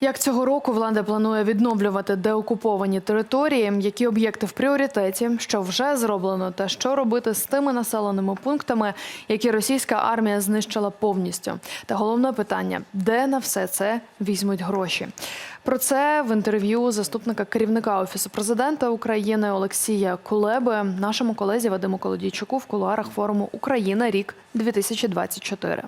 Як цього року влада планує відновлювати деокуповані території, які об'єкти в пріоритеті, що вже зроблено, та що робити з тими населеними пунктами, які російська армія знищила повністю? Та головне питання: де на все це візьмуть гроші? Про це в інтерв'ю заступника керівника офісу президента України Олексія Кулеби нашому колезі Вадиму Колодійчуку в кулуарах форуму Україна рік 2024.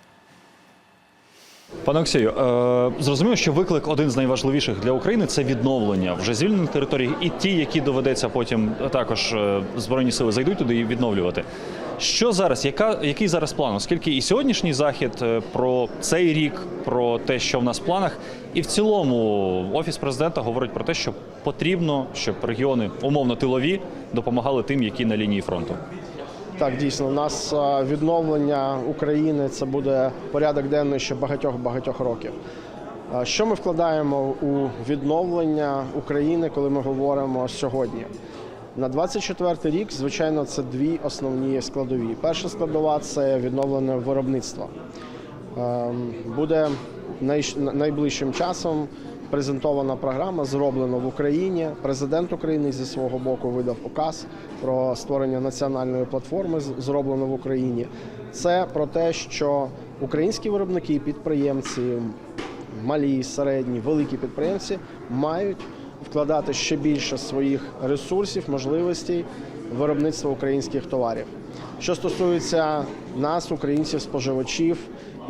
Пане Олексію, е, зрозуміло, що виклик один з найважливіших для України це відновлення вже звільнених територій, і ті, які доведеться потім також е, збройні сили зайдуть туди і відновлювати. Що зараз? Яка який зараз план? Оскільки і сьогоднішній захід е, про цей рік, про те, що в нас в планах, і в цілому офіс президента говорить про те, що потрібно, щоб регіони умовно тилові допомагали тим, які на лінії фронту. Так, дійсно, у нас відновлення України це буде порядок денний ще багатьох багатьох років. Що ми вкладаємо у відновлення України, коли ми говоримо сьогодні? На 24 рік, звичайно, це дві основні складові. Перша складова це відновлене виробництво. Ем, Буде найближчим часом презентована програма, зроблена в Україні. Президент України зі свого боку видав указ про створення національної платформи, зроблено в Україні. Це про те, що українські виробники, підприємці, малі, середні, великі підприємці мають вкладати ще більше своїх ресурсів, можливостей в виробництво українських товарів. Що стосується нас, українців, споживачів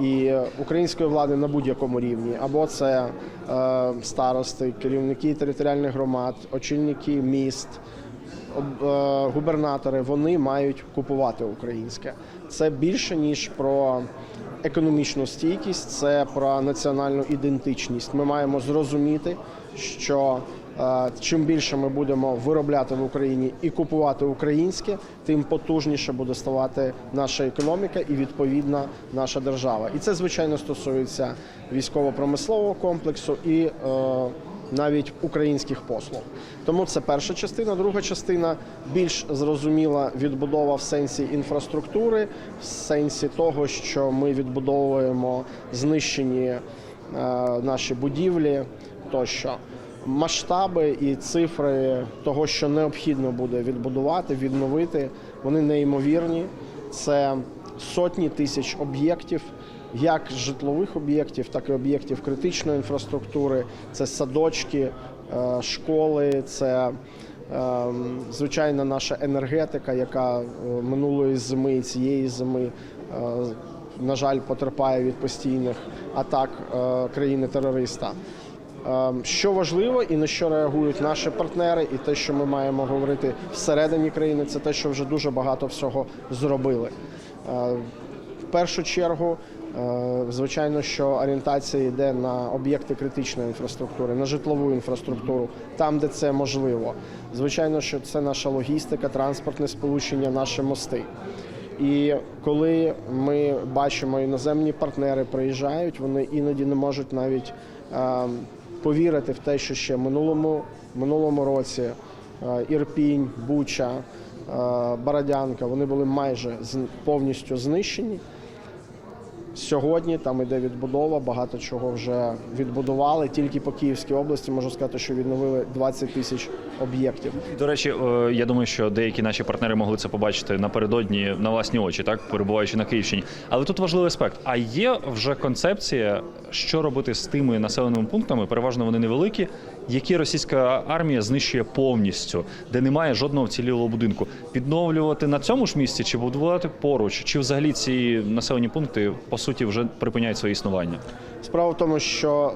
і української влади на будь-якому рівні, або це е, старости, керівники територіальних громад, очільники міст, е, губернатори, вони мають купувати українське. Це більше ніж про економічну стійкість, це про національну ідентичність. Ми маємо зрозуміти, що чим більше ми будемо виробляти в Україні і купувати українське, тим потужніше буде ставати наша економіка і відповідна наша держава. І це звичайно стосується військово-промислового комплексу і е, навіть українських послуг. Тому це перша частина. Друга частина більш зрозуміла відбудова в сенсі інфраструктури, в сенсі того, що ми відбудовуємо знищені е, наші будівлі тощо. Масштаби і цифри того, що необхідно буде відбудувати, відновити, вони неймовірні. Це сотні тисяч об'єктів, як житлових об'єктів, так і об'єктів критичної інфраструктури. Це садочки, е, школи, це е, звичайна наша енергетика, яка е, минулої зими і цієї зими. е, На жаль, потерпає від постійних атак країни-терориста. Е, Що важливо і на що реагують наші партнери, і те, що ми маємо говорити всередині країни, це те, що вже дуже багато всього зробили. Е, В першу чергу, е, звичайно, що орієнтація йде на об'єкти критичної інфраструктури, на житлову інфраструктуру, там, де це можливо. Звичайно, що це наша логістика, транспортне сполучення, наші мости. І коли ми бачимо іноземні партнери приїжджають, вони іноді не можуть навіть е, повірити в те, що ще минулому році е, Ірпінь, Буча, е, Бородянка вони були майже повністю знищені. Сьогодні там іде відбудова, багато чого вже відбудували. Тільки по Київській області можу сказати, що відновили 20 тисяч об'єктів. До речі, е, я думаю, що деякі наші партнери могли це побачити напередодні на власні очі, так перебуваючи на Київщині. Але тут важливий аспект: а є вже концепція, що робити з тими населеними пунктами, переважно вони невеликі, які російська армія знищує повністю, де немає жодного вцілілого будинку. Відновлювати на цьому ж місці чи будувати поруч, чи взагалі ці населені пункти по суті вже припиняють своє існування. Справа в тому, що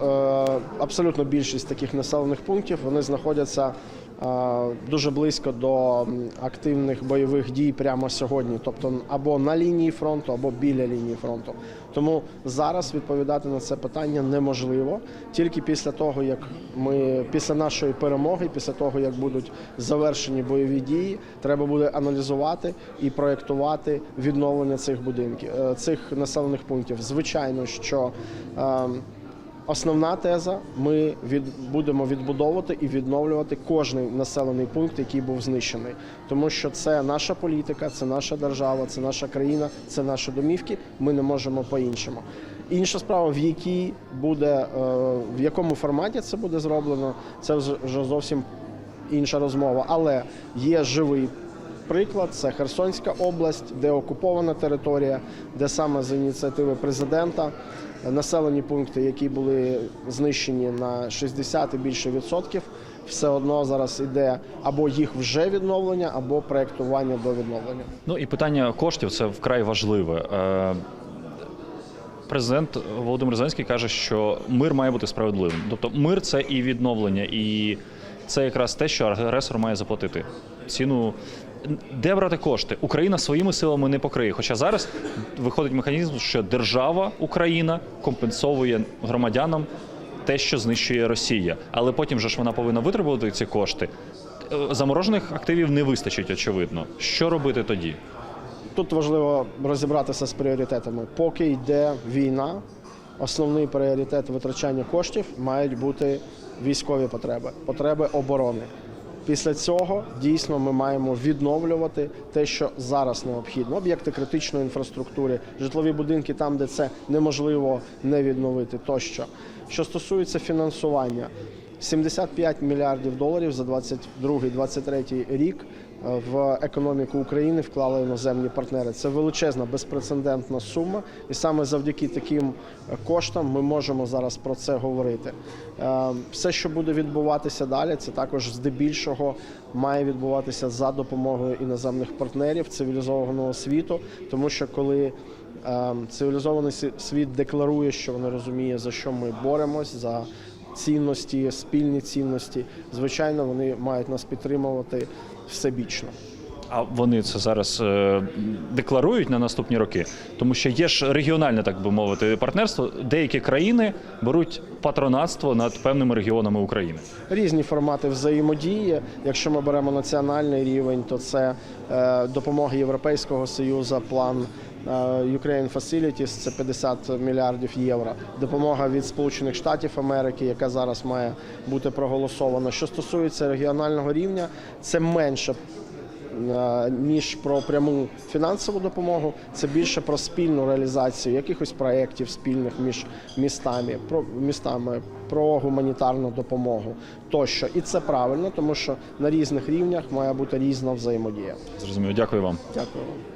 е, абсолютно більшість таких населених пунктів вони знаходяться дуже близько до активних бойових дій прямо сьогодні, тобто або на лінії фронту, або біля лінії фронту. Тому зараз відповідати на це питання неможливо. Тільки після того, як ми після нашої перемоги, після того як будуть завершені бойові дії, треба буде аналізувати і проєктувати відновлення цих будинків, е, цих населених пунктів. Звичайно, що ем, Основна теза: ми від будемо відбудовувати і відновлювати кожний населений пункт, який був знищений, тому що це наша політика, це наша держава, це наша країна, це наші домівки. Ми не можемо по-іншому. Інша справа, в якій буде е, в якому форматі це буде зроблено, це вже зовсім інша розмова. Але є живий приклад: це Херсонська область, де окупована територія, де саме з ініціативи президента населені пункти, які були знищені на 60 і більше відсотків, все одно зараз іде або їх вже відновлення, або проєктування до відновлення. Ну і питання коштів це вкрай важливе. Е, Президент Володимир Зеленський каже, що мир має бути справедливим. Тобто мир це і відновлення, і це якраз те, що агресор має заплатити. Ціну де брати кошти? Україна своїми силами не покриє. Хоча зараз виходить механізм, що держава Україна компенсовує громадянам те, що знищує Росія. Але потім же ж вона повинна витребувати ці кошти. Е, Заморожених активів не вистачить, очевидно. Що робити тоді? Тут важливо розібратися з пріоритетами. Поки йде війна, основний пріоритет витрачання коштів мають бути військові потреби, потреби оборони. Після цього дійсно ми маємо відновлювати те, що зараз необхідно. Об'єкти критичної інфраструктури, житлові будинки там, де це неможливо не відновити, тощо. Що стосується фінансування, 75 мільярдів доларів за 22-23 рік в економіку України вклали іноземні партнери. Це величезна безпрецедентна сума, і саме завдяки таким коштам ми можемо зараз про це говорити. Е, Все, що буде відбуватися далі, це також здебільшого має відбуватися за допомогою іноземних партнерів цивілізованого світу, тому що коли е, цивілізований світ декларує, що вони розуміє, за що ми боремось, за цінності, спільні цінності, звичайно, вони мають нас підтримувати всебічно. А вони це зараз е, декларують на наступні роки, тому що є ж регіональне, так би мовити, партнерство. Деякі країни беруть патронатство над певними регіонами України. Різні формати взаємодії. Якщо ми беремо національний рівень, то це е, допомога Європейського союзу, план Ukraine Facilities – це 50 мільярдів євро. Допомога від Сполучених Штатів Америки, яка зараз має бути проголосована. Що стосується регіонального рівня, це менше. е, Ніж про пряму фінансову допомогу, це більше про спільну реалізацію якихось проєктів спільних між містами, про містами, про гуманітарну допомогу тощо. І це правильно, тому що на різних рівнях має бути різна взаємодія. Зрозуміло, дякую вам. Дякую. вам.